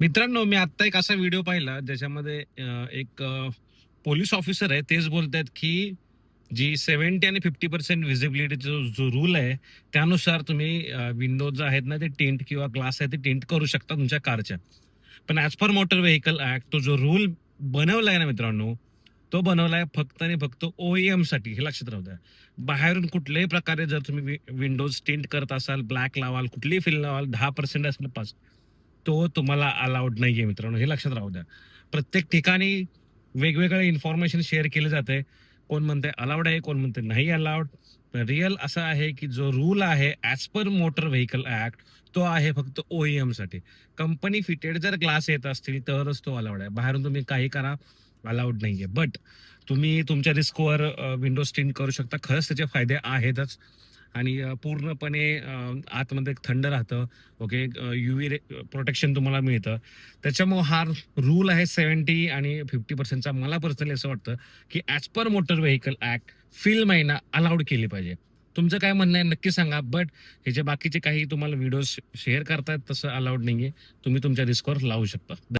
मित्रांनो मी आत्ता एक असा व्हिडिओ पाहिला ज्याच्यामध्ये एक पोलीस ऑफिसर आहे तेच बोलतात की जी सेव्हन्टी आणि फिफ्टी पर्सेंट व्हिजिबिलिटीचा जो रूल आहे त्यानुसार तुम्ही विंडोज जे आहेत ना ते टेंट किंवा ग्लास आहे ते टेंट करू शकता तुमच्या कारच्या. पण as per motor vehicle act तो जो रूल बनवला आहे ना मित्रांनो तो बनवला आहे फक्त आणि फक्त ओ साठी हे लक्षात राहू द्या. बाहेरून कुठल्याही प्रकारे जर तुम्ही विंडोज टेंट करत असाल ब्लॅक लावाल कुठलीही फिल लावाल दहा पर्सेंट असेल पाच तो तुम्हाला अलाउड आहे मित्रांनो. हे लक्षात राहू द्या. प्रत्येक ठिकाणी वेगवेगळे इन्फॉर्मेशन शेअर केले जाते. कोण म्हणते अलाउड आहे कोण म्हणते नाही अलाउड रिअल असं आहे की जो रूल आहे as per motor vehicle act तो आहे फक्त ओ साठी. कंपनी फिटेड जर ग्लास येत असतील तरच तो अलाउड आहे. बाहेरून तुम्ही काही करा अलाउड आहे बट तुम्ही तुमच्या रिस्कवर विंडोज टिंट करू शकता. खरंच त्याचे फायदे आहेतच. आणि पूर्णपणे आतमध्ये थंड राहतं. ओके? यू रे प्रोटेक्शन तुम्हाला मिळतं. त्याच्यामुळे हा रूल आहे सेवन्टी आणि फिफ्टी पर्सेंटचा मला पर्सनली असं वाटतं की as per motor vehicle act film महिना अलाउड केली पाहिजे. तुमचं काय म्हणणं आहे नक्की सांगा. बट हे जे बाकीचे काही तुम्हाला व्हिडिओ शेअर करतायत तसं अलाउड आहे तुम्ही तुमच्या रिस्कवर लावू शकता.